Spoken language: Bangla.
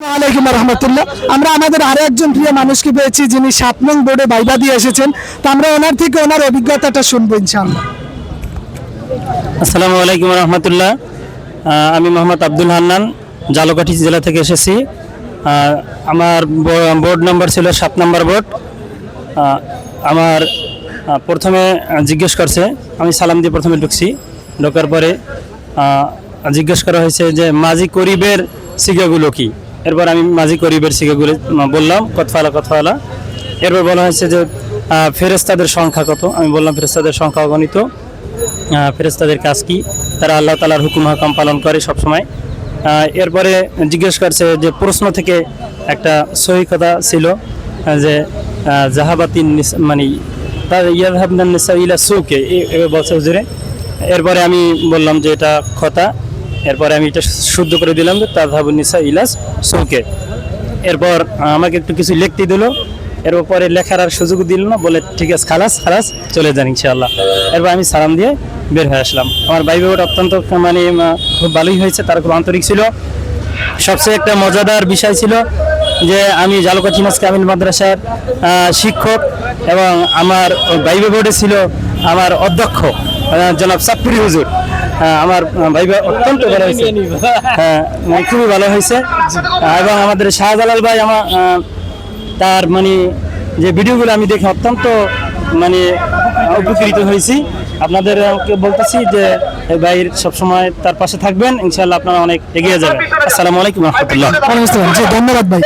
আলাইকুম আমরা আমাদের আরও একজন প্রিয় মানুষকে পেয়েছি, যিনি সাত নং বোর্ডে বাইবা দিয়ে এসেছেন। তো আমরা ওনার থেকে ওনার অভিজ্ঞতাটা শুনব ইনশাআল্লাহ। আসসালামু আলাইকুম রহমতুল্লাহ। আমি মোহাম্মদ আব্দুল হান্নান, জালকাঠি জেলা থেকে এসেছি। আমার বোর্ড নাম্বার ছিল সাত নম্বর বোর্ড। আমার প্রথমে জিজ্ঞেস করছে, আমি সালাম দিয়ে প্রথমে ঢুকছি। ঢোকার পরে জিজ্ঞেস করা হয়েছে যে মাঝি করিবের শিখাগুলো কি? এরপর আমি মাঝি করিবের শিখাগুলো বললাম কতফালা কতফালা এরপর বলা হয়েছে যে ফেরেস্তাদের সংখ্যা কত? আমি বললাম ফেরেস্তাদের সংখ্যা অগণিত। আহ, ফেরেশতাদের কাজ কি? তারা আল্লাহ তালার হুকুম হাকাম পালন করে সব সময় এরপরে জিজ্ঞেস করছে যে প্রশ্ন থেকে একটা সহি কথা ছিল যে জাহাবাতিন মানে তার নিসা ইলা সুকে এ বলছে হুজুরে। এরপরে আমি বললাম যে এটা কথা। এরপরে আমি এটা শুদ্ধ করে দিলাম যে তাজহাবুন নিসা ইলাস সুকে এরপর আমাকে একটু কিছু লিখতে দিল। এরপর পরে লেখার আর সুযোগ দিল না, বলে ঠিক আছে, খালাস খালাস, চলে যান ইনশাআল্লাহ। এরপর আমি সালাম দিয়ে বের হয়ে আসলাম। আমার ভাই বোট অত্যন্ত মানে খুব ভালোই হয়েছে, তার খুব আন্তরিক ছিল। সবচেয়ে একটা মজাদার বিষয় ছিল যে আমি জালকাঠি নাস কামিল মাদ্রাসার শিক্ষক এবং আমার বাইবে বোর্ডে ছিল আমার অধ্যক্ষ জনাব সাপ্পুরি হুজুর। আমার ভাইবা অত্যন্ত ভালো হয়েছে। হ্যাঁ মানে খুবই ভালো হয়েছে। এবং আমাদের শাহজালাল ভাই আমার তার মানে যে ভিডিওগুলো আমি দেখে অত্যন্ত মানে উপকৃত হয়েছি। আপনাদের বলতেছি যে এই ভাইয়ের সবসময় তার পাশে থাকবেন। ইনশাল্লাহ আপনারা অনেক এগিয়ে যাবেন। আসসালামু আলাইকুম রহমতুল্লাহ। ধন্যবাদ ভাই।